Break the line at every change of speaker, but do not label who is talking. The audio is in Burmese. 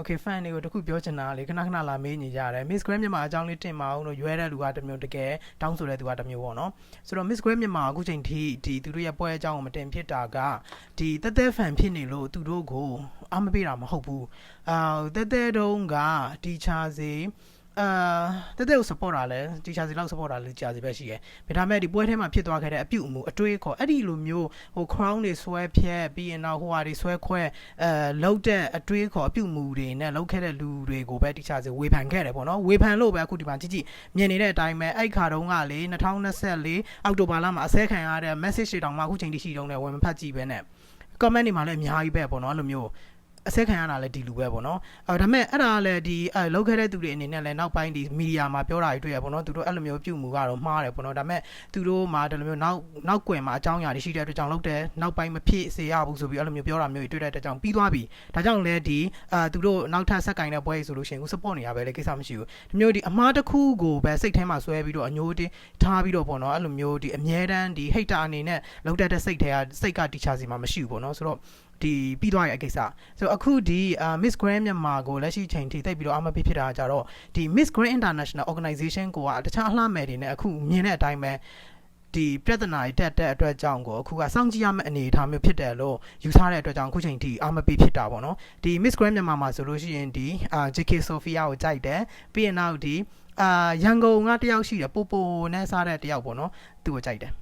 Okay fan တွေကိုတခုပြောချင်တာလေခဏခဏလာမေးနေကြရတယ် Miss Grand မြန်မာအကြောင်းလေးတင်ပါအောင်လို့ရွဲတဲ့လူကတစ်မျိုးတကယ်တောင်းဆိုတဲ့သူကတစ်မျိုးပေါ့နော်ဆိုတော့ Miss Grand မြန်မာအခုချိန်ထိဒီသူတို့ရဲ့ပွဲအကြောင်းကိုမတင်ဖြစ်တာကဒီတက်တက် fan ဖြစ်နေလို့သူတို့ကိုအမပေးတာမဟုတ်ဘူးအာတက်တက်တုံးကတီချာစီ အာတက်တက်ကို support တာလဲတီချာစီလောက် support တာလဲကြာစီပဲရှိရယ်ဒါပေမဲ့ဒီပွဲထဲမှာဖြစ်သွားခဲ့တဲ့အပြုတ်အမူအတွေးခေါ်အဲ့ဒီလိုမျိုးဟို crown တွေဆွဲဖြက်ပြီးရင်တော့ဟိုဟာတွေဆွဲခွဲအဲလောက်တဲ့အတွေးခေါ်အပြုတ်အမူတွေနဲ့လောက်ခဲ့တဲ့လူတွေကိုပဲတီချာစီဝေဖန်ခဲ့တယ်ပေါ့နော်ဝေဖန်လို့ပဲအခုဒီမှာကြည့်ကြည့်မြင်နေတဲ့အတိုင်းပဲအဲ့ခါတုန်းကလေ2024အောက်တိုဘာလမှာအစဲခံရတဲ့ message တွေတောင်မှအခုချိန်ထိရှိတုံးနဲ့ဝင်မဖတ်ကြည့်ပဲနဲ့ comment တွေမှာလည်းအများကြီးပဲပေါ့နော်အဲ့လိုမျိုး အစက်ခံရတာလည်းဒီလူပဲပေါ့နော်အဲဒါပေမဲ့အဲ့ဒါကလည်းဒီအဲလောက်ခဲ့တဲ့သူတွေအနေနဲ့လည်းနောက်ပိုင်းဒီမီဒီယာမှာပြောတာတွေတွေ့ရပေါ့နော်သူတို့အဲ့လိုမျိုးပြုမှုကတော့မှားတယ်ပေါ့နော်ဒါပေမဲ့သူတို့မှာဒီလိုမျိုးနောက်နောက်ကွယ်မှာအကြောင်းအရာတွေရှိတဲ့အတွက်ကြောင့်လောက်တယ်နောက်ပိုင်းမဖြစ်စေရဘူးဆိုပြီးအဲ့လိုမျိုးပြောတာမျိုးတွေတွေ့တဲ့အတွက်ကြောင့်ပြီးသွားပြီဒါကြောင့်လည်းဒီအာသူတို့နောက်ထပ်ဆက်ကင်တဲ့ပွဲကြီးဆိုလို့ရှိရင်ကို support နေရပဲလေကိစ္စမရှိဘူးဒီမျိုးဒီအမားတစ်ခုကိုပဲစိတ်ထဲမှာဆွဲပြီးတော့အညိုးတင်းထားပြီးတော့ပေါ့နော်အဲ့လိုမျိုးဒီအမြဲတမ်းဒီ hater အနေနဲ့လောက်တတ်တဲ့စိတ်ထဲကစိတ်ကတီချာစီမှာမရှိဘူးပေါ့နော်ဆိုတော့ဒီပြီးသွားရဲ့အကိစ္စဆိုတော့အခုဒီအာ Miss Grand မြန်မာကိုလက်ရှိချိန်ထိတိတ်ပြီးတော့အမပေးဖြစ်တာကြတော့ဒီ Miss Grand International Organization ကိုကတခြားအလှမယ်တွေနဲ့အခုမြင်တဲ့အတိုင်းပဲဒီပြဿနာတွေတက်တဲ့အတွက်ကြောင့်ကိုအခုကစောင့်ကြည့်ရမယ့်အနေအထားမျိုးဖြစ်တယ်လို့ယူဆတဲ့အတွက်ကြောင့်အခုချိန်ထိအမပေးဖြစ်တာပေါ့နော်ဒီ Miss Grand မြန်မာမှာဆိုလို့ရှိရင်ဒီအာ JK Sophia ကိုကြိုက်တယ်ပြီးရင်နောက်ဒီအာရန်ကုန်ကတယောက်ရှိတယ်ပိုပိုနဲ့စားတဲ့တယောက်ပေါ့နော်သူ့ကိုကြိုက်တယ်